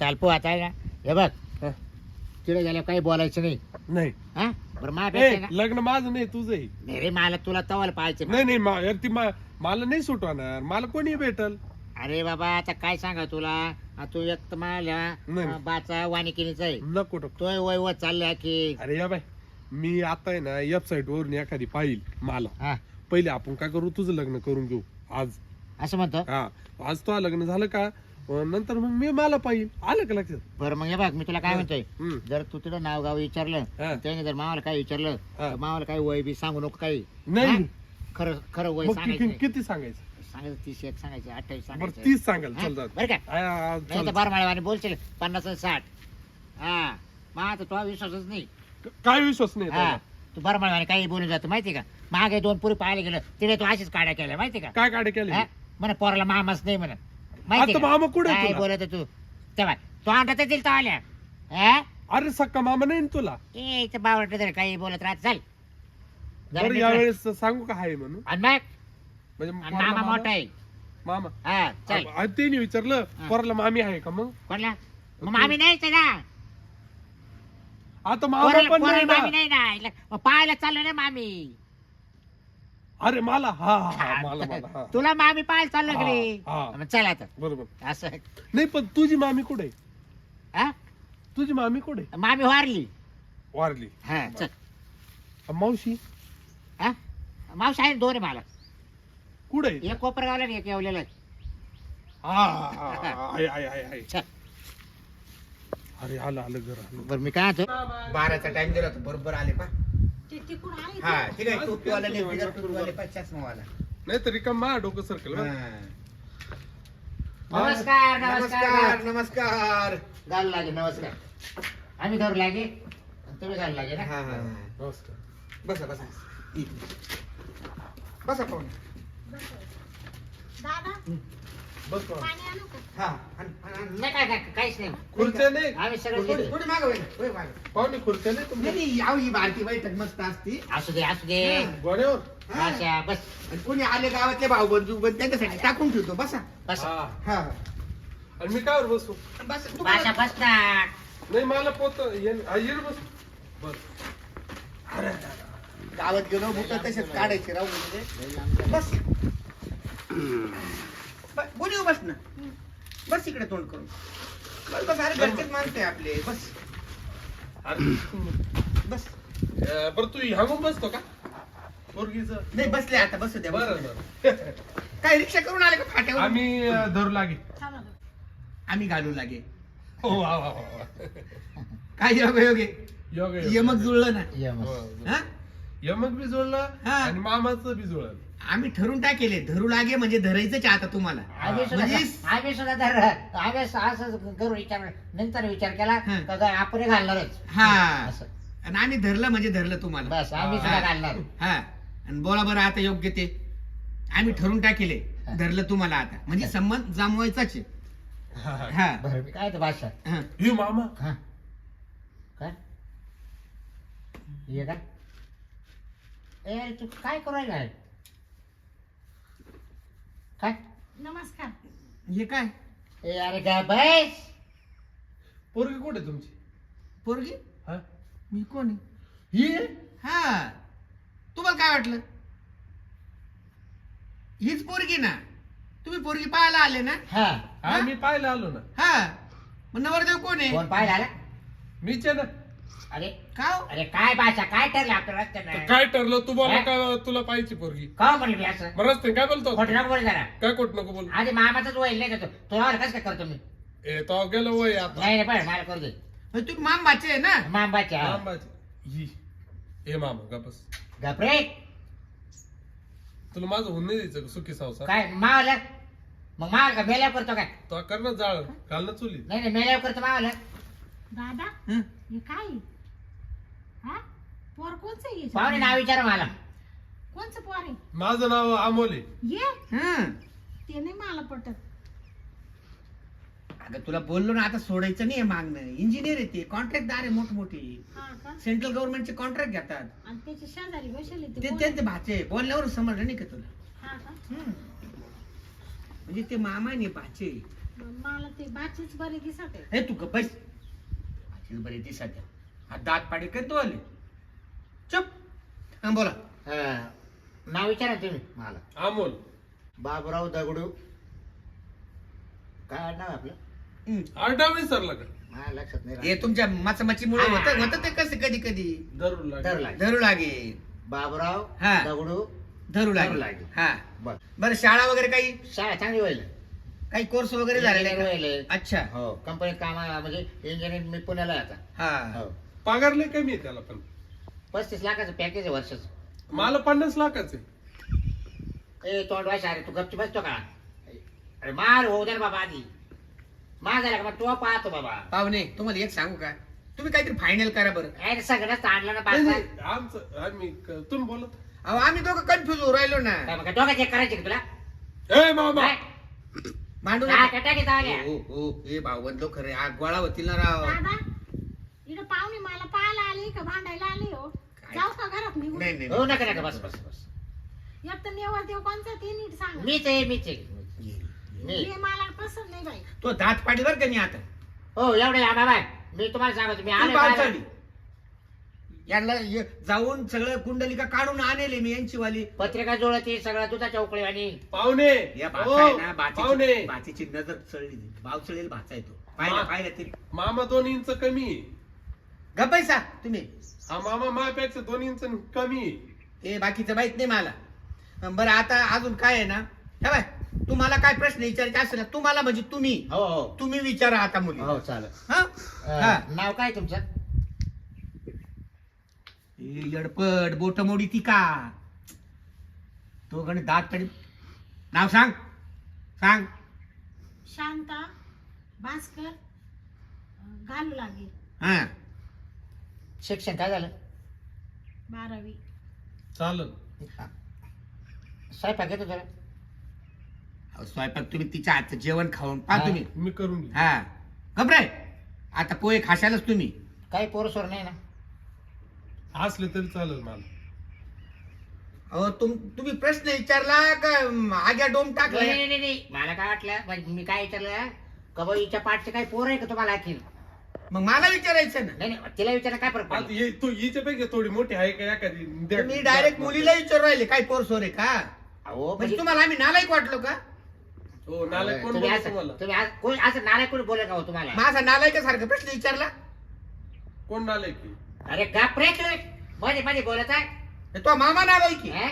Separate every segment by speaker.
Speaker 1: चाल पो आता आहे ना. हे बघ.
Speaker 2: हा.
Speaker 1: तिथे गेल्या काही बोलायचं नाही.
Speaker 2: नाही.
Speaker 1: हा? बरं
Speaker 2: ए, लग्न माझं नाही तुझंही.
Speaker 1: नाही रे मला तुला तवाला पाहायचं
Speaker 2: नाही नाही मा- यार ती मा- मला नाही सुटवणार. मला कोणी भेटल.
Speaker 1: अरे बाबा आता काय सांगा तुला? आ, तू एक तर मला
Speaker 2: नाही.
Speaker 1: अ, बाचा वानिकिनीचा आहे.
Speaker 2: नको नको.
Speaker 1: तोय वय व चाललाय की
Speaker 2: अरे या बाय मी आता आहे ना वेबसाईट वरून एखादी पाहिल मला.
Speaker 1: हा.
Speaker 2: पहिले आपण काय करू? तुझं लग्न करून घेऊ. आज.
Speaker 1: असं म्हणतो?
Speaker 2: हा. आज तो लग्न झालं का? नंतर मग मी मला पाहिल आलं का लक्षात
Speaker 1: बरं मग हे बघ मी तुला काय म्हणतोय
Speaker 2: हम्म.
Speaker 1: जर तू तुझं नाव गाव विचारलं
Speaker 2: हा.
Speaker 1: त्याने जर मावाला काय विचारलं
Speaker 2: हा.
Speaker 1: तर मावाला काही वय बी सांगू नको काही
Speaker 2: नाही
Speaker 1: हा? खरं खरं वय
Speaker 2: मग
Speaker 1: सांगायचं नाही.
Speaker 2: किती सांगायचं
Speaker 1: सांगायचं तीस एक सांगायचं अठ्ठावीस
Speaker 2: बरं
Speaker 1: सांगायचं
Speaker 2: तीस सांगाल
Speaker 1: हा?
Speaker 2: चल जाऊ दे.
Speaker 1: बरं का नाही
Speaker 2: चल.
Speaker 1: तर बार बोलशील पन्नास आणि साठ हा मग आता तुला विश्वासच नाही
Speaker 2: काय विश्वास नाही
Speaker 1: हा
Speaker 2: त्याला?
Speaker 1: तू बार काही बोलून जातो माहिती का मागे दोन पुरी पाहायला गेलं तिने तू अशीच काड्या केल्या माहिती का
Speaker 2: काय काढे केले
Speaker 1: हा? म्हणा पोराला मामाच नाही म्हणा माहिती
Speaker 2: आता
Speaker 1: का?
Speaker 2: मामा कुठे आहे
Speaker 1: काय
Speaker 2: तुला?
Speaker 1: बोलत तू? तेव्हा तो तो आल्या. हा?
Speaker 2: अरे सक्का मामा नाही ना तुला?
Speaker 1: ए इथं तरी काही बोलत राहत चाल. जरा
Speaker 2: बरं
Speaker 1: नीट
Speaker 2: यावेळेस सांगू का आहे म्हणून.
Speaker 1: आणि मग?
Speaker 2: म्हणजे
Speaker 1: आणि
Speaker 2: पोराला
Speaker 1: मामा मोठा आहे.
Speaker 2: मामा?
Speaker 1: हा चल.
Speaker 2: त्यांनी विचारलं
Speaker 1: हा.
Speaker 2: पोराला मामी आहे का मग?
Speaker 1: कोणला मग मामी नाहीच आहे ना.
Speaker 2: आता मामा
Speaker 1: पोराला
Speaker 2: पण
Speaker 1: पोराला
Speaker 2: नाही
Speaker 1: मामी
Speaker 2: ना.
Speaker 1: नाही ना. इला- मग पाहायला चाललो ना मामी.
Speaker 2: अरे मला हा हा, हा मला मला हा.
Speaker 1: तुला मामी पाहायला चाललो
Speaker 2: हा.
Speaker 1: मग चल आता
Speaker 2: बरोबर.
Speaker 1: असं
Speaker 2: नाही पण तुझी मामी कुठे? आहे?
Speaker 1: हा?
Speaker 2: तुझी मामी कुठे? आहे?
Speaker 1: मामी वारली.
Speaker 2: वारली.
Speaker 1: हा चल.
Speaker 2: मावशी?
Speaker 1: हा? मावशी आहे दोन आहे मला.
Speaker 2: कुठे? आहे?
Speaker 1: एक कोपरगावला आणि एक येवलेला आहे.
Speaker 2: हा, हा, हा, आहे, आहे, आहे, आहे.
Speaker 1: चल.
Speaker 2: अरे आलं आलं घर आलं.
Speaker 1: बरं मी काय म्हणतो?
Speaker 3: बाराचा टाइम दिला होता बरोबर आले पा हा ठीक आहे टोपीवाला नाही बिगर टोपीवाले पाच चष्मावाला
Speaker 2: नाही तरी का मा डोकं सर्कल
Speaker 3: हा.
Speaker 1: नमस्कार
Speaker 3: नमस्कार
Speaker 1: नमस्कार.
Speaker 3: नमस्कार.
Speaker 1: घाल लागे नमस्कार. आम्ही धरू लागे. आणि तुम्ही घाल लागे ना?
Speaker 3: हा हा.
Speaker 2: नमस्कार
Speaker 3: बसा बसा. बसा पाहून
Speaker 4: दादा
Speaker 2: बस बाबा.
Speaker 4: पाणी आणू का?
Speaker 3: हा.
Speaker 1: नाही काय काय काहीच नाही.
Speaker 2: खुर्च्या नाही.
Speaker 1: आम्ही सगळं घेतो.
Speaker 3: मागं मागं.
Speaker 2: पाहुणे खुर्च्या नाही
Speaker 3: नाही
Speaker 2: तुमच्या
Speaker 3: नाही ही बारकी बैठक मस्त असती.
Speaker 1: असू दे असू दे.
Speaker 3: हा.
Speaker 2: गोड्यावर
Speaker 3: हा.
Speaker 1: अशा बस.
Speaker 3: आणि कोणी आले गावातले भाऊ बंधू पण त्यांच्यासाठी टाकून ठेवतो बसा.
Speaker 1: बस.
Speaker 2: हा.
Speaker 3: हा.
Speaker 2: आणि मी काय बसू?
Speaker 3: बस
Speaker 1: भाषा बस ना.
Speaker 2: नाही मला पोत ये- ये रे बस. बस.
Speaker 3: गावात गेलो बुट तसेच काढायचे राहू म्हणजे. बस. बोली बस ना. बस इकडे तोंड करून. बस बस अरे घरचेच माणसं आहे आपले. बस. बस.
Speaker 2: अं, बरं तू ह्यागून बसतो का? पोरगीच.
Speaker 3: नाही बसले आता बसू द्या बसू
Speaker 2: बरं
Speaker 3: द्या.
Speaker 2: बरं.
Speaker 3: काय रिक्षा करून आले का फाट्यावर?
Speaker 2: आम्ही अं, धरू लागे.
Speaker 3: आम्ही घालू लागे.
Speaker 2: हो वा वा वा वा.
Speaker 3: काय योग योगे
Speaker 2: योग.
Speaker 3: यमक जुळलं ना.
Speaker 1: ये
Speaker 2: हो. हो.
Speaker 3: हा?
Speaker 2: यमक बी जोडलं
Speaker 3: हा.
Speaker 2: आणि मामाचं बी जोडलं
Speaker 3: आम्ही ठरून टाकेले धरू लागे म्हणजे धरायचंच आहे आता तुम्हाला.
Speaker 1: आम्ही सुद्धा
Speaker 3: म्हणजे-
Speaker 1: आम्ही सुद्धा धर आम्ही असं करू विचार नंतर विचार केला
Speaker 3: हं.
Speaker 1: तर आपण घालणारच?
Speaker 3: हा.
Speaker 1: असं.
Speaker 3: आणि आम्ही धरलं म्हणजे धरलं तुम्हाला.
Speaker 1: बस आम्ही
Speaker 2: हा.
Speaker 1: सुद्धा घालणार.
Speaker 3: हा. आणि बोला बरं आता योग्य ते. आम्ही ठरून टाकेले. धरलं तुम्हाला आता. म्हणजे संबंध जमवायचाच आहे.
Speaker 2: हा,
Speaker 1: बरं मी काय तर भाषा.
Speaker 3: हा.
Speaker 2: हे मामा.
Speaker 1: हा. काय? ये का? ए तू काय करू राहिला? काय?
Speaker 4: नमस्कार.
Speaker 3: हे काय?
Speaker 1: ए अरे काय बस
Speaker 2: पोरगी कुठे तुमची?
Speaker 3: पोरगी?
Speaker 2: हा?
Speaker 3: मी कोण? आहे
Speaker 2: ही? आहे?
Speaker 3: हा. तुम्हाला काय वाटलं? हीच पोरगी ना? तुम्ही पोरगी पाहायला आले ना?
Speaker 1: हा.
Speaker 2: हा मी पाहायला आलो ना.
Speaker 3: हा. मग नवरदेव कोण आहे?
Speaker 1: कोण पाहिला आला?
Speaker 2: मीच आहे ना.
Speaker 1: अरे
Speaker 3: का हो?
Speaker 1: अरे काय भाषा काय ठरलं आपल्या
Speaker 2: तर
Speaker 1: रस्त्यानं
Speaker 2: काय ठरलं? तू बोला
Speaker 1: हा?
Speaker 2: का तुला पाहिजे पोरगी?
Speaker 1: का म्हणलं मी असं?
Speaker 2: मग रस्ते काय बोलतो?
Speaker 1: खोटं नको बोल जरा.
Speaker 2: काय कोट नको बोल?
Speaker 1: आधी मामाचाच वय नाही का तो? तुला कसं काय करतो मी?
Speaker 2: ए तो गेलो वय आता.
Speaker 1: नाही नाही पण मला करू दे.
Speaker 3: मग तुम्ही माम बाचे आहे ना?
Speaker 1: मामाच्या
Speaker 2: मामाची. ही. ए मामा का बस.
Speaker 1: गपरे
Speaker 2: तुला माझं होऊन नाही द्यायचं का सुखी संसार
Speaker 1: काय मावलं? मग मावल का मेल्यावर करतो काय?
Speaker 2: तो कर ना जाळ. घाल ना चुली.
Speaker 1: नाही नाही मेल्यावर करतो मावलं.
Speaker 4: दादा
Speaker 3: हं?
Speaker 4: हे काय? आहे? हा? पोर कोणचं आहे
Speaker 1: पाहुणे
Speaker 4: याच्यात?
Speaker 1: नाव विचारा मला.
Speaker 4: कोणचं पोर आहे?
Speaker 2: माझं नाव अमोल आहे.
Speaker 4: ये.
Speaker 3: हं.
Speaker 4: ते नाही मला पटत.
Speaker 3: अगं तुला बोललो ना आता सोडायचं नाही मागणं. इंजिनियर आहे ते कॉन्ट्रॅक्टदार आहे मोठमोठे.
Speaker 4: हा का?
Speaker 3: सेंट्रल गव्हर्नमेंटचे कॉन्ट्रॅक्ट घेतात.
Speaker 4: आणि त्याच्या शेजारी बसले ते?
Speaker 3: त्यांचे भाचे बोलल्यावर समजलं नाही का तुला?
Speaker 4: हा का?
Speaker 3: हं. म्हणजे ते मामा नाही भाचे
Speaker 4: मला ते बाचीच बरे दिसत आहे
Speaker 3: हे तू गप्प बस. बरी ती सध्या हा दात पाडी करतो आले. चुप. हा बोला.
Speaker 1: अं, नाव विचारा तुम्ही मला.
Speaker 2: अमोल.
Speaker 1: बाबुराव दगडू. काय नाव आपलं?
Speaker 3: हम्म.
Speaker 2: आरडाव विसरला का?
Speaker 1: मला लक्षात नाही
Speaker 3: हे
Speaker 1: राहिलं.
Speaker 3: तुमच्या माचमाचीमुळे
Speaker 1: हा.
Speaker 3: होतं होतं ते कसं कधी कधी?
Speaker 2: धरू लागला.
Speaker 1: धरला.
Speaker 3: धरू लागे
Speaker 1: बाबुराव
Speaker 3: हा.
Speaker 1: दगडू.
Speaker 3: धरू
Speaker 1: धरू
Speaker 3: लागे
Speaker 1: लागे.
Speaker 3: हा.
Speaker 1: बर.
Speaker 3: बरं शाळा वगैरे काही?
Speaker 1: शाळा चांगली होईल.
Speaker 3: काही कोर्स वगैरे झालेले का? अच्छा.
Speaker 1: हो. कंपनीत कामा म्हणजे इंजिनियर मी पुण्याला आहे आता.
Speaker 3: हा.
Speaker 1: हो.
Speaker 2: पगार लय कमी आहे त्याला पण.
Speaker 1: पस्तीस लाखाचं पॅकेज आहे वर्षाचं.
Speaker 2: मला पन्नास लाखाचे
Speaker 1: ए तोंड वाश अरे तू गपची बसतो का? अरे मार होऊ दे बाबा आधी. मार झाला का मग तो पाहतो बाबा.
Speaker 3: पाहुणे तुम्हाला एक सांगू का? तुम्ही काहीतरी फायनल करा बरं.
Speaker 1: अरे सगळंच आणलं ना
Speaker 2: नाही,
Speaker 1: बाबा
Speaker 2: नाही, आमचं आम्ही क- तुम्ही बोलत
Speaker 3: अहो आम्ही दोघं कन्फ्युज होऊ राहिलो ना.
Speaker 1: काय मग डोका चेक करायचे का तुला?
Speaker 2: ए मामा.
Speaker 1: काय?
Speaker 3: मांडू
Speaker 1: हा,
Speaker 3: नका.
Speaker 1: कटाकी चावल्या.
Speaker 3: हो हो हे भाऊ बंधू खरे आग गोळा होतील ना राव.
Speaker 4: इकडे पाहुणे मला पाहायला आले का भांडायला आले हो? जाऊ का घरात निघून?
Speaker 3: नाही नाही.
Speaker 1: हो नका नका बस बस बस.
Speaker 4: एक तर नेवर देव कोणता ते नीट सांग.
Speaker 1: मीच आहे मीच आहे मी.
Speaker 4: हे मला पसंत नाही बाई.
Speaker 3: तो दात पाडी बर का नाही आता?
Speaker 1: हो एवढे या बाबा. मी तुम्हाला सांगतो मी आले.
Speaker 3: यांना ये- जाऊन सगळं कुंडलिका काढून आणले मी यांची वाली
Speaker 1: पत्रिका जोडती सगळं दुधाच्या उकळी आणि
Speaker 2: पाहुणे!
Speaker 3: या आहे ना
Speaker 2: पाहुणे!
Speaker 3: बाचीची बाचीची नजर चढली भाव चढेल भाचा येतो पाहिलं
Speaker 2: मा-
Speaker 3: पाहिलं तरी.
Speaker 2: मामा दोन इंच कमी आहे.
Speaker 3: गप्पायसा तुम्ही.
Speaker 2: हा मामा माझ्यापेक्षा दोन इंच कमी आहे.
Speaker 3: हे बाकीचं माहीत नाही मला. अं, बरं आता अजून काय आहे ना? हे बाय तुम्हाला काय प्रश्न विचारायचे असेल ना तुम्हाला म्हणजे तुम्ही.
Speaker 1: हो हो.
Speaker 3: तुम्ही विचारा आता मुली.
Speaker 1: हो चालेल.
Speaker 3: हा? हा.
Speaker 1: अं, नाव काय तुमचं?
Speaker 3: ए, येडपट बोट मोडी ती का? तो गण दात तरी नाव सांग. सांग.
Speaker 4: शांता भास्कर अं, घालू लागेल.
Speaker 3: हा.
Speaker 1: शिक्षण काय झालं?
Speaker 4: बारावी.
Speaker 2: चालन
Speaker 1: स्वयंपाक येतो
Speaker 3: अहो, स्वयंपाक तुम्ही तिच्या हातचं जेवण खाऊन पहा
Speaker 1: हा.
Speaker 3: तुम्ही.
Speaker 2: मी करून घेईन.
Speaker 3: हा. घबराय आता पोहे खाशालच तुम्ही.
Speaker 1: काही पोरसोर नाही ना?
Speaker 2: असले तरी चालेल मला.
Speaker 3: अहो तुम तुम्ही प्रश्न विचारला का अं, आग्या डोम टाकला?
Speaker 1: नाही, नाही नाही. मला काय वाटलं म्हणजे मी काय विचारलं कबईच्या पाठचे काही पोर आहे का तुम्हाला आणखी
Speaker 3: मग मला विचारायचं ना.
Speaker 1: नाही नाही तिला विचारलं काय फरक
Speaker 2: आता हे- तू हिच्यापैकी थोडी मोठी आहे का एखादी द्या-
Speaker 3: तुम्ही डायरेक्ट मुलीला विचारू राहिले काय पोरसोर आहे का?
Speaker 1: अहो
Speaker 3: म्हणजे
Speaker 1: म्हणजे
Speaker 3: तुम्हाला आम्ही नालायक वाटलो का?
Speaker 2: हो नालायक कोण
Speaker 1: तुम्ही
Speaker 2: बोलतो
Speaker 1: असं
Speaker 2: तुम्हाला?
Speaker 1: तुम्ही असं- कोणी असं नाराय कोणी बोलेल का हो तुम्हाला?
Speaker 3: माझा नालायकासारखा प्रश्न विचारला.
Speaker 2: कोण नालायक आहे?
Speaker 1: अरे गाप रे तू. मध्ये मध्ये बोलत आहे.
Speaker 3: हे तो मामा नालायक.
Speaker 1: हे?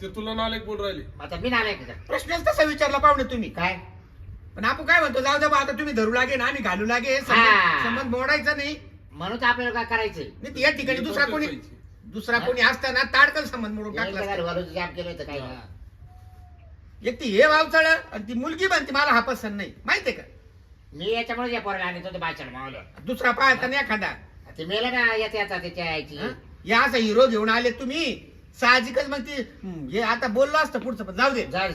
Speaker 2: ते तुला नालायक बोल राहिले.
Speaker 1: आता मी नाराय का
Speaker 3: प्रश्नच तसा विचारला पाहुणे तुम्ही.
Speaker 1: काय?
Speaker 3: पण आपण काय म्हणतो जाऊ बा, आता तुम्ही धरू लागे ना आम्ही घालू लागे
Speaker 1: हा.
Speaker 3: संबंध संबंध मोडायचा नाही.
Speaker 1: म्हणून तर आपल्याला काय करायचंय?
Speaker 3: नाही तर या ठिकाणी
Speaker 2: हे
Speaker 3: दुसरा कोणी. दुसरा कोणी असताना ताडकन संबंध मोडून टाकला.
Speaker 1: एकदा
Speaker 3: असता.
Speaker 1: घरवालोचं जाम केलं होतं काय
Speaker 2: हा.
Speaker 3: एक ती हे वावचळ आणि ती मुलगी बनते मला हा पसंत नाही. माहितीये का?
Speaker 1: मी याच्यामुळे या पोराला आणत होतो बाचार मावलं.
Speaker 3: दुसरा पाहता नाही एखादा.
Speaker 1: ते मेलं ना येते आता त्याच्या आईची.
Speaker 3: हं? या असा हिरो घेऊन आले तुम्ही. साहजिकच मग ती हं, हे आता बोललो असतं पुढचं पण जाऊ दे.
Speaker 1: जाऊ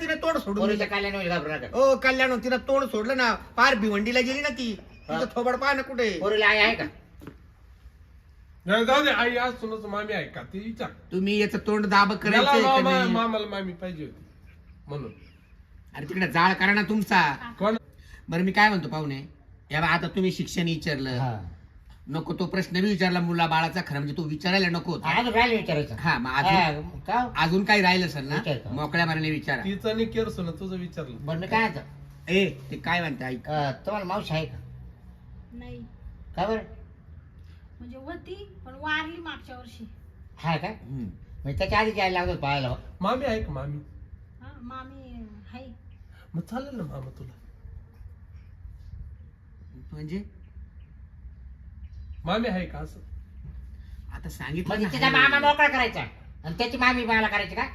Speaker 3: तिने तोड सोडून
Speaker 1: पोरीच्या. कल्याण होईल घाबरू नका.
Speaker 3: ओ कल्याण तिनं तोंड सोडलं ना पार भिवंडीला गेली ना ती.
Speaker 1: हा.
Speaker 3: तिचं थोबड पाहा ना कुठे.
Speaker 1: पोरीला आई आहे का?
Speaker 2: नाही, जाऊ दे आई आज सुनाचं मामी आहे का? ती विचार
Speaker 3: तुम्ही याचं तोंड दाब
Speaker 2: मला
Speaker 3: करायचं
Speaker 2: मामा- मामाला मामी पाहिजे होती म्हणून.
Speaker 3: अरे तिकडे जाळ करा ना तुमचा.
Speaker 2: कोण?
Speaker 3: बरं मी काय म्हणतो पाहुणे? या बा, आता तुम्ही शिक्षण विचारलं.
Speaker 1: हा.
Speaker 3: नको तो प्रश्न बी विचारला मुला बाळाचा खरं म्हणजे तो विचारायला नको होता.
Speaker 1: अजून राहिलं विचारायचं.
Speaker 3: हा मग अजून
Speaker 1: हा, का?
Speaker 3: अजून काही राहिलं असेल ना
Speaker 1: का?
Speaker 3: मोकळ्या माराने विचारा.
Speaker 2: तिचं आणि केअर सुना तुझं विचारलं.
Speaker 1: बरं मी काय म्हणतो
Speaker 3: ए ते काय म्हणते ऐक.
Speaker 1: अं, तुम्हाला मावशी आहे का?
Speaker 4: नाही.
Speaker 1: का बरं?
Speaker 4: म्हणजे होती पण वारली मागच्या वर्षी.
Speaker 1: हा का?
Speaker 3: हम्म.
Speaker 1: मी त्याच्या आधी जायला लागलो पाहायला.
Speaker 2: मामी आहे का मामी?
Speaker 4: हा मामी हाय
Speaker 2: मग चालेल ना मामा तुला.
Speaker 3: म्हणजे?
Speaker 2: मामी आहे का असं?
Speaker 3: आता सांगितलं
Speaker 1: म्हणजे तिचा. मामा मोकळा करायचा. आणि त्याची मामी मला करायची का?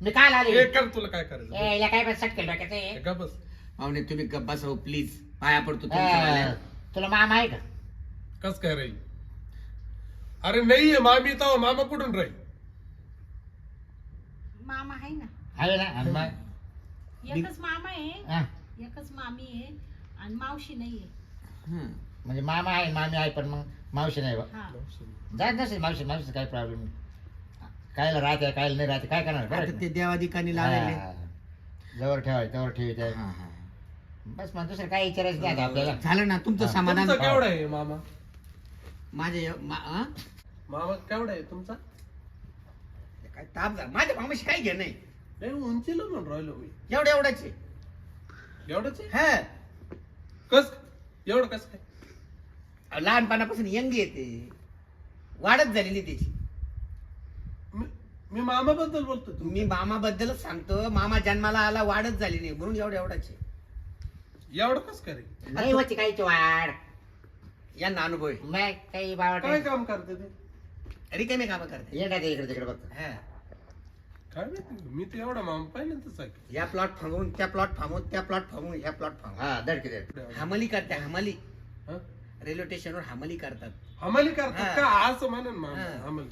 Speaker 1: मी काय आले.
Speaker 2: हे कर तुला काय करायचं?
Speaker 1: ए, काय पण सटकेल डोक्याचं हे?
Speaker 2: हे का बस.
Speaker 3: पाहुणे तुम्ही गप्पा सहो प्लीज पाया पडतो तुमच्या.
Speaker 1: तुला मामा आहे का?
Speaker 2: कस काय राहील? अरे नाहीये मामी तर मामा कुठून राहील?
Speaker 4: मामा आहे ना.
Speaker 1: आहे ना? आणि मग
Speaker 4: एकच मामा आहे.
Speaker 1: हा,
Speaker 4: एकच मामी आहे. आणि मावशी नाहीये.
Speaker 3: हं.
Speaker 1: म्हणजे मामा आहे मामी आहे पण मग मावशी नाही बा.
Speaker 4: हा.
Speaker 1: जात नसेल मावशी मावशी काही प्रॉब्लेम कायला राहते कायला नाही राहते काय करणार?
Speaker 3: आता
Speaker 1: बरं.
Speaker 3: ते देवाधिकानी लावले
Speaker 1: हा. जवळ ठेवाय जवळ ठेवी
Speaker 3: हा, हा.
Speaker 1: बस मग दुसरं काही विचारायचं नाही आता आपल्याला.
Speaker 3: झालं ना तुमचं समाधान.
Speaker 2: तुमचा केवढा आहे मामा?
Speaker 3: माझे मा- हा?
Speaker 2: मामा केवढा आहे तुमचा?
Speaker 3: काय ताप झाला. माझ्या मामाशी काय घेणं आहे
Speaker 2: नाही उंचीला म्हणून राहिलो मी.
Speaker 3: एवढं एवढंच आहे.
Speaker 2: एवढंच आहे?
Speaker 3: हा.
Speaker 2: कस एवढं कस काय?
Speaker 3: लहानपणापासून यंग येते वाढत झालेली त्याची.
Speaker 2: मी- मी मामा बद्दल बोलतो तू
Speaker 3: मी मामाबद्दलच सांगतो. मामा जन्माला आला वाढत झाली नाही. म्हणून एवढं एवढाच आहे.
Speaker 2: एवढं कस काय रे?
Speaker 1: नाही होती काहीची वाढ.
Speaker 3: यांना अनुभव आहे.
Speaker 1: मग काही बाबा
Speaker 2: काय काम करते ते?
Speaker 3: रिकामे कामं करते.
Speaker 1: येणार ते इकडे तिकडे बघ.
Speaker 3: हा.
Speaker 2: काय माहिती मी तर एवढा मामा पहिल्यांदाच आहे
Speaker 3: या प्लॉट फांगून त्या प्लॉट फांगून त्या प्लॉट फांगून ह्या प्लॉट फांगून
Speaker 1: हा दडकी दड
Speaker 3: हमली करते हमली.
Speaker 2: हा?
Speaker 3: रेल्वे स्टेशनवर हमली करतात.
Speaker 2: हमाली करतात. का? असं म्हणेन मामा
Speaker 3: हा.
Speaker 2: हमाली.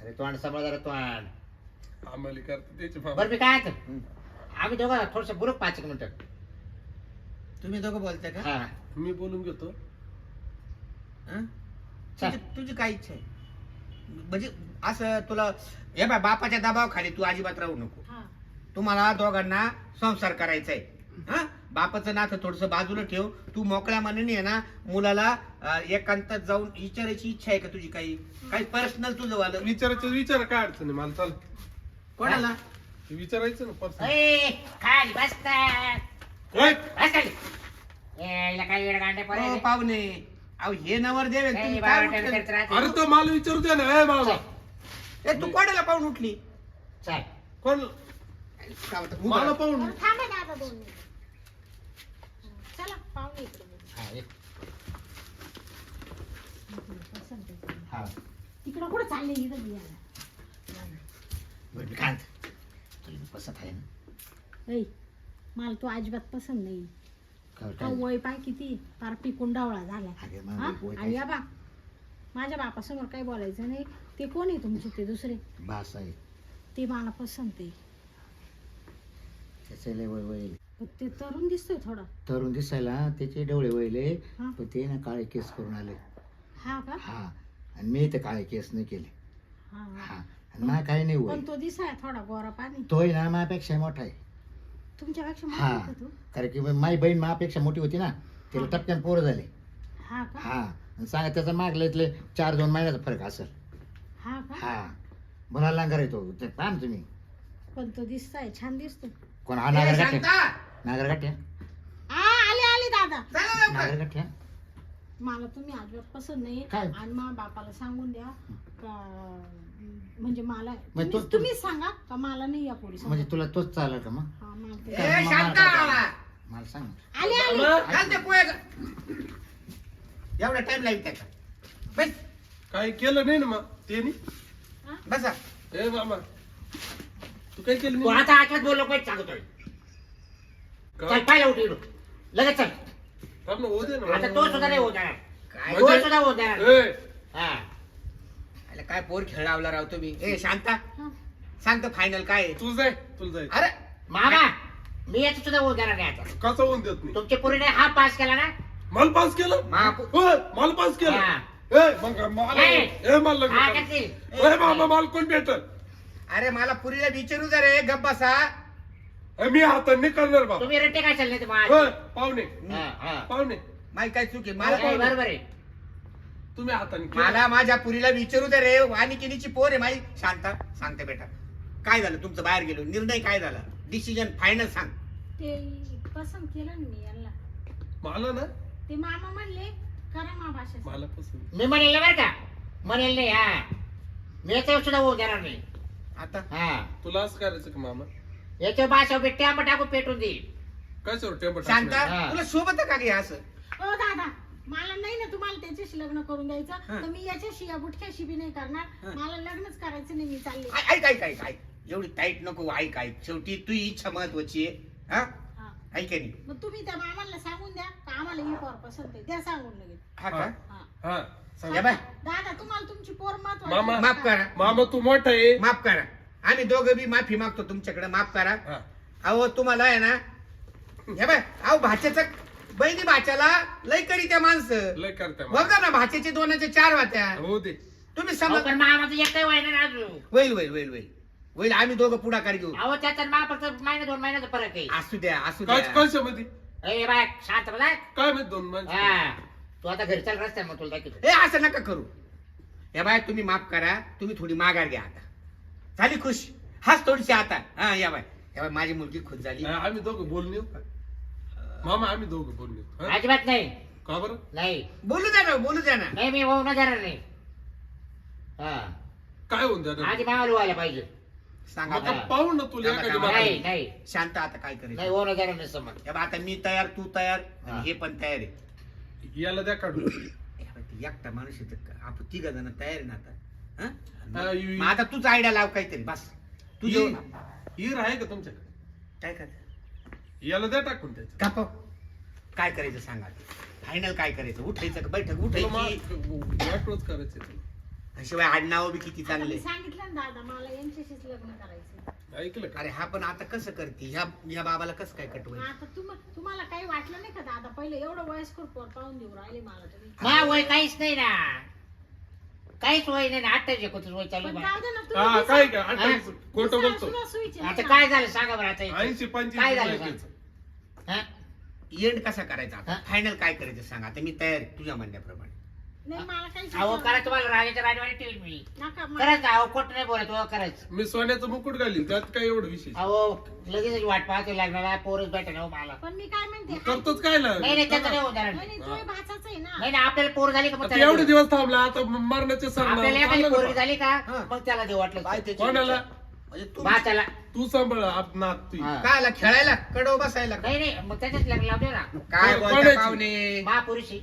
Speaker 1: अरे तोंड सांभाळ जरा तोंड.
Speaker 2: हमाली करतात त्याची मामा.
Speaker 1: बरं मी काय? आम्ही दोघं थोडस बुरुक पाच एक मिनिटं?
Speaker 3: तुम्ही दोघं बोलताय का?
Speaker 1: हा.
Speaker 2: मी बोलून घेतो.
Speaker 3: हं? तुझी तुझी काय इच्छा आहे? म्हणजे असं तुला हे बाय बापाच्या दबावाखाली तू अजिबात राहू नको.
Speaker 4: हा.
Speaker 3: तुम्हाला दोघांना संसार करायचा आहे हा? बापाचं नातं थोडस बाजूला ठेव. तू मोकळ्या मनाने आहे ना मुलाला अं, एकांतात जाऊन विचारायची इच्छा आहे का तुझी काही? काही पर्सनल तुझं वालं?
Speaker 2: विचारायचं विचार काय अडचण आहे? मला चाल.
Speaker 3: कोणाला?
Speaker 2: विचारायचं ना पर्सन
Speaker 1: ए, खाली बसता बस खाली ए, हिला काय गांडे
Speaker 3: हो,
Speaker 1: पडेल
Speaker 3: पाहुणे. अहो हे नवर देव तुम्ही
Speaker 1: बाबा
Speaker 3: काय उठले?
Speaker 2: अरे तो मला विचारू दे ना ए मामा
Speaker 3: ए, तू कोणाला पाहून उठली?
Speaker 1: चल.
Speaker 2: कोण? मला. पाहून
Speaker 4: थांबा दोन मिनिट चला पाहुणे इकडे बोलू.
Speaker 1: हा, ये.
Speaker 4: पसंत आहे. तिकडं कुठं चालले इथं बियाला
Speaker 1: बरं, मी काय म्हणतो? तुला मी पसंत आहे ना
Speaker 4: ऐ मला तो अजिबात पसंत नाही
Speaker 1: काय-
Speaker 4: तो
Speaker 1: काय?
Speaker 4: वय पाय किती पार पिकून डावळा झाला हा?
Speaker 1: वय
Speaker 4: आणि
Speaker 1: काय?
Speaker 4: या बा माझ्या बापासमोर काही बोलायचं नाही ते कोण आहे तुमचे ते दुसरे
Speaker 1: बास आहे
Speaker 4: ते मला पसंत आहे
Speaker 1: त्याचं लय वय वय
Speaker 4: पण ते तरुण दिसतोय थोडा.
Speaker 1: तरुण दिसायला त्याचे डोळे वळले
Speaker 4: हा.
Speaker 1: पण ते ना काळे केस करून आले.
Speaker 4: हा का?
Speaker 1: हा. आणि मी ते काळे केस नाही केले.
Speaker 4: हा
Speaker 1: आणि मला काही नाही वय.
Speaker 4: पण तो दिसाय थोडा गोरा पाणी.
Speaker 1: तोय ना माझ्यापेक्षा मोठा आहे.
Speaker 4: तुमच्यापेक्षा
Speaker 1: हा.
Speaker 4: मोठा का तो?
Speaker 1: कारण की माझी बहीण माझ्यापेक्षा मोठी होती ना तिला. टपक्यान पोरं झाले.
Speaker 4: हा का?
Speaker 1: हा. आणि सांगा त्याचा मागले इथले चार दोन महिन्याचा फरक असेल.
Speaker 4: हा का?
Speaker 1: हा. मुलाला नांगर येतो ते. पहा ना तुम्ही.
Speaker 4: पण तो दिसताय छान दिसतो
Speaker 1: कोण हा
Speaker 3: शांता!
Speaker 1: नागरगाठ्या
Speaker 4: आ आले आले दादा.
Speaker 3: चला लवकर.
Speaker 1: नागरगाठ्या
Speaker 4: मला तुम्ही अजिबात पसंत नाही
Speaker 1: काय?
Speaker 4: आणि मा बापाला सांगून द्या का म्हणजे मला तुम्ही-
Speaker 1: तो-
Speaker 4: सांगा का मला नाही या पोरी
Speaker 1: म्हणजे तुला तोच चालेल का मग?
Speaker 4: हा मला ते-
Speaker 3: ए, शांता!
Speaker 1: मला सांग.
Speaker 4: आले आले.
Speaker 3: मग, घाल ते पोहे. ग. एवढा टाइम लागेल त्याचा. बस.
Speaker 2: काही केलं नाही ना मग? ते नाही?
Speaker 3: बसा.
Speaker 2: ए मामा. तू काय केलं
Speaker 1: तू
Speaker 2: नाही?
Speaker 1: आता आठवत बोललो सांगतोय. चल
Speaker 2: काय?
Speaker 1: पाहिलं उठी लगेच चल.
Speaker 2: थांब ना, होऊ दे ना.
Speaker 1: आता तो सुद्धा नाही होत
Speaker 3: काय?
Speaker 1: तो
Speaker 2: म्हणजे-
Speaker 1: सुद्धा होत
Speaker 2: ए,
Speaker 1: हा.
Speaker 3: अरे, काय पोर खेळावला राव तुम्ही? ए शांता.
Speaker 4: हा.
Speaker 3: सांगतो फायनल काय आहे?
Speaker 2: तू जाय तुला जाय
Speaker 3: अरे
Speaker 1: मामा मी याचं सुद्धा होत जाणार नाही आता.
Speaker 2: कसं होऊन देत नाही?
Speaker 1: तुमच्या पुरीने हा पास केला ना?
Speaker 2: मला पास केलं?
Speaker 1: मा-
Speaker 2: होय, मला पास केलं.
Speaker 1: हा.
Speaker 2: ए मग मला
Speaker 1: ए.
Speaker 2: ए मला लग्न
Speaker 1: हा
Speaker 2: कर.
Speaker 1: करतील
Speaker 2: ए मामा मला कोण भेटल?
Speaker 3: अरे मला पुरीला विचारू जरा रे गप बसा.
Speaker 2: ए, मी हाताने करणार बाबा.
Speaker 1: तुम्ही रट्टे काय चालले ते
Speaker 2: होय, पाहुणे.
Speaker 1: हा हा.
Speaker 2: पाहुणे.
Speaker 3: माही काय चूक आहे?
Speaker 1: मला
Speaker 3: मला
Speaker 1: काय बरोबर आहे.
Speaker 2: तुम्ही हाताने केलं.
Speaker 3: मला माझ्या पुरीला विचारू दे रे. वानिकिनीची पोर आहे माही शांता सांगते बेटा. काय झालं? तुमचं बाहेर गेलो. निर्णय काय झाला? डिसिजन फायनल सांग.
Speaker 4: ते पसंत केलं ना मी यांना.
Speaker 2: मला ना?
Speaker 4: ते मामा म्हणले करा मा भाषा.
Speaker 2: मला पसंत.
Speaker 1: मी म्हणेल नाही बरं का? म्हणेल नाही हा. मी याच्यावर सुद्धा होऊ देणार नाही.
Speaker 3: आता?
Speaker 1: हा.
Speaker 2: तुला असं करायचं का मामा?
Speaker 1: याच्यावर भाषा भेटते आंबा टाकून पेटून देईल.
Speaker 2: काय सर टेम्पो
Speaker 3: शांता.
Speaker 1: हा.
Speaker 3: तुला सोबत का घे असं?
Speaker 4: ओ दादा. मला नाही ना तुम्हाला त्याच्याशी लग्न करून द्यायचं.
Speaker 3: हा.
Speaker 4: तर मी याच्याशी या बुटक्याशी बी नाही करणार.
Speaker 3: हा.
Speaker 4: मला लग्नच करायचं नाही मी चालले.
Speaker 3: ऐक ऐक ऐक ऐक ऐक. एवढी टाईट नको ऐक ऐक. शेवटी तू इच्छा महत्वाची आहे. हा?
Speaker 4: हा.
Speaker 3: ऐक आहे नी.
Speaker 4: मग तुम्ही त्या मामाला सांगून द्या. का आम्हाला ही पोर पसंत आहे? द्या सांगून लगेच.
Speaker 3: हा का?
Speaker 4: हा.
Speaker 2: हा. सांग.
Speaker 3: या बाय.
Speaker 4: दादा तुम्हाला तुमची पोर
Speaker 2: मामा.
Speaker 4: महत्वाची
Speaker 3: माफ करा.
Speaker 2: मामा तू मोठा आहे.
Speaker 3: माफ करा. आम्ही दोघं बी माफी मागतो तुमच्याकडे माफ करा.
Speaker 2: हा.
Speaker 3: अहो तुम्हाला आहे ना हे बाय अहो भाच्याचं बहिणी भाच्याला लय करी त्या माणसं.
Speaker 2: लय करते
Speaker 3: बघा ना भाच्याचे दोनाचे चार वाट्या
Speaker 2: हो दे.
Speaker 3: तुम्ही
Speaker 1: अहो,
Speaker 3: समज
Speaker 1: पण मामाचं एक काही व्हायला ना अजून.
Speaker 3: होईल होईल होईल होईल. होईल आम्ही दोघं पुढाकार घेऊ.
Speaker 1: अहो त्याचा मा फक्त महिना दोन महिन्याचा फरक आहे.
Speaker 3: असू द्या असू
Speaker 2: काय
Speaker 3: द्या.
Speaker 2: कशामध्ये
Speaker 1: ए बाय शांत बघा
Speaker 2: काय माहीत दोन माणसं?
Speaker 1: हा. तू आता घरी चाल रस्त्यावर मग तुला दाखवतो.
Speaker 3: हे असं नका करू. या बाय तुम्ही माफ करा तुम्ही थोडी माघार घ्या आता. झाली खुश. हाच थोडीशी आता. हा या बाय. या बाय माझी मुलगी खुश झाली.
Speaker 2: आम्ही दोघं बोलून येऊ का? मामा आम्ही दोघं बोलून येऊ. हा?
Speaker 1: अजिबात नाही.
Speaker 2: का बरं?
Speaker 1: नाही.
Speaker 3: बोलू द्या ना बोलू द्या ना.
Speaker 1: नाही मी होऊ न जाणार नाही. हा.
Speaker 2: काय होऊन द्या
Speaker 1: आधी मामाला व्हायला पाहिजे.
Speaker 3: सांगा
Speaker 2: आता
Speaker 3: बा.
Speaker 2: पाहू ना तुला एखादी. बातमी.
Speaker 1: नाही नाही.
Speaker 3: शांत आता काय
Speaker 1: नाही
Speaker 3: करायचं
Speaker 1: होऊ न जाणार नाही समज.
Speaker 3: बा, आता मी तयार तू तयार
Speaker 1: हा.
Speaker 3: आणि हे पण तयार आहे.
Speaker 2: याला द्या काढून.
Speaker 3: बा, ते एकटा माणूस आपण तिघ जण तयार आहे ना आता.
Speaker 2: हा,
Speaker 3: मग आता तूच आयडिया लाव काहीतरी बस. तू जेवण
Speaker 2: हिर आहे का तुमच्याकडे?
Speaker 3: काय करायचं
Speaker 2: याला द्या टाकून त्याच्या
Speaker 3: काप काय करायचं सांगा फायनल काय करायचं? उठायचं का? बैठक
Speaker 2: तुला
Speaker 3: उठायची?
Speaker 2: मा- करायचं तुला.
Speaker 3: शिवाय आडनाव बी किती
Speaker 4: आता मी
Speaker 3: चांगले
Speaker 4: सांगितलं ना दादा मला यांच्याशीच लग्न करायचं
Speaker 2: ऐकलं का?
Speaker 3: अरे हा पण आता कसं करते? ह्या ह्या बाबाला कसं काय कटवायचं
Speaker 4: आता तुम तुम्हाला काही वाटलं नाही का दादा? पहिले एवढं वयस्कर पोर पाहून देऊ राहिले मला तुम्ही.
Speaker 1: मा वय काहीच नाही ना. काहीच वय नाही ना अठ्ठावीस एकोणतीस वय चालू
Speaker 4: पण दे ना
Speaker 2: हा काय अठ्ठावीस खोटं बोलतो
Speaker 4: सुईचे
Speaker 1: आता? काय झालं सांगा बरं आता इथे?
Speaker 2: ऐंशी पंच्याऐंशी
Speaker 1: काय झालं? हा?
Speaker 3: एंड कसा करायचा आता
Speaker 1: हा?
Speaker 3: फायनल काय करायचं सांग आता मी तयार आहे तुझ्या म्हणण्याप्रमाणे
Speaker 4: नाही मला काही
Speaker 1: अहो तुम्हाला राजाच्या राजवाडी
Speaker 4: नका मला-
Speaker 1: करायचं अहो खोट नाही बोलत हो करायचं
Speaker 2: मी सोन्याचं मुकुट घालीन त्यात काय एवढं विशेष?
Speaker 1: अहो लगेच वाट पाहते लागणार पोरच भेटेल हो मला.
Speaker 4: पण मी काय म्हणते
Speaker 2: करतोच काय ना
Speaker 1: नाही नाही त्याचं नाही होणार
Speaker 4: नाही, नाही, तोही भाचाच आहे ना.
Speaker 1: नाही ना आपल्याला पोर झाली का मग त्याला
Speaker 2: एवढे
Speaker 1: देऊ.
Speaker 2: दिवस थांबला आता मरणाचे सर
Speaker 1: आपल्याला एखादी पोरगी झाली का
Speaker 3: हा.
Speaker 1: मग त्याला देऊ वाटलं तर.
Speaker 2: कोणाला?
Speaker 3: म्हणजे तू
Speaker 1: भाच्याला
Speaker 2: तू सांभाळ आप नात तू
Speaker 1: हा.
Speaker 3: काय आला खेळायला? कडव बसायला
Speaker 1: नाही नाही मग त्याच्याच लग्न लावते ना.
Speaker 3: काय बोलता
Speaker 2: कोणाची?
Speaker 3: पाहुणे?
Speaker 1: महापुरुषी.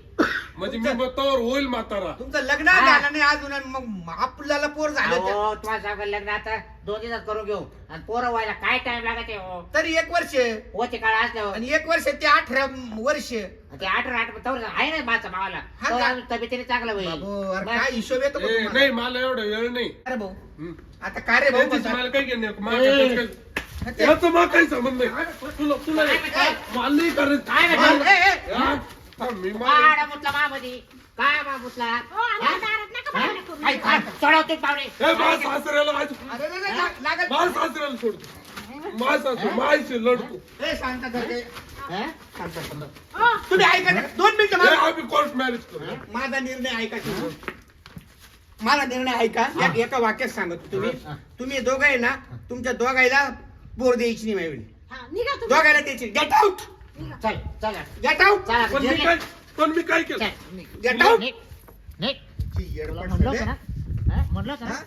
Speaker 2: म्हणजे मी बतावर होईल म्हातारा.
Speaker 3: तुमचं लग्न
Speaker 1: हा.
Speaker 3: झालं नाही अजून? आणि मग आपल्याला पोर झालं तर-
Speaker 1: अहो तुम्हाला सांगा लग्न आता दोन दिवसात करून घेऊ. आणि पोरं व्हायला काय टाइम लागत आहे हो?
Speaker 3: तरी एक वर्ष.
Speaker 1: होते काळ असल्यावर.
Speaker 3: आणि एक वर्ष ते अठरा वर्ष.
Speaker 1: ते अठरा आठ तवर आहे ना माझा भावाला
Speaker 3: हा
Speaker 1: तो
Speaker 3: का?
Speaker 1: अजून तब्येतीने चांगलं होईल.
Speaker 3: बाबू अरे
Speaker 1: मग-
Speaker 3: काय हिशोब येतो का
Speaker 2: ए,
Speaker 3: तुम्हाला?
Speaker 2: नाही मला एवढा वेळ नाही.
Speaker 3: अरे भाऊ.
Speaker 2: हम्म.
Speaker 3: आता काय रे भाऊ?
Speaker 2: मला काय घेणे याचं काही संबंध नाही तुला तुला
Speaker 1: काय काय?
Speaker 3: ए, ए.
Speaker 2: हा? थांब, मी
Speaker 1: काय
Speaker 4: हो,
Speaker 1: हा? चढवते पाहुणे
Speaker 2: सासऱ्याला आज-
Speaker 3: अरे, ला-
Speaker 2: सासऱ्याला सोडतो सासू लढतो
Speaker 3: ए.
Speaker 1: हा?
Speaker 3: तुम्ही ऐका ना. दोन मिनिटं माझा-
Speaker 2: आम्ही कोर्ट मॅरेज करू
Speaker 3: माझा निर्णय ऐका तुम्ही. माझा निर्णय ऐका एक- एका वाक्यात सांगतो तुम्ही
Speaker 1: हा.
Speaker 3: तुम्ही दोघं आहे ना तुमच्या दोघायला बोर द्यायची नाही माझी
Speaker 4: हा, निघा तुम्ही
Speaker 3: दोघायला द्यायची गेट आउट
Speaker 4: निघा.
Speaker 1: चल चल
Speaker 3: गेट आउट
Speaker 1: चला
Speaker 2: पण मी काय पण मी काय केलं
Speaker 1: चल, निघ.
Speaker 3: Get out.
Speaker 1: निघ. निघ.
Speaker 3: ची
Speaker 1: तुला
Speaker 3: येडपट
Speaker 1: म्हणलं
Speaker 3: झाले.
Speaker 1: होतं ना हा? म्हणलं होतं ना
Speaker 3: हा?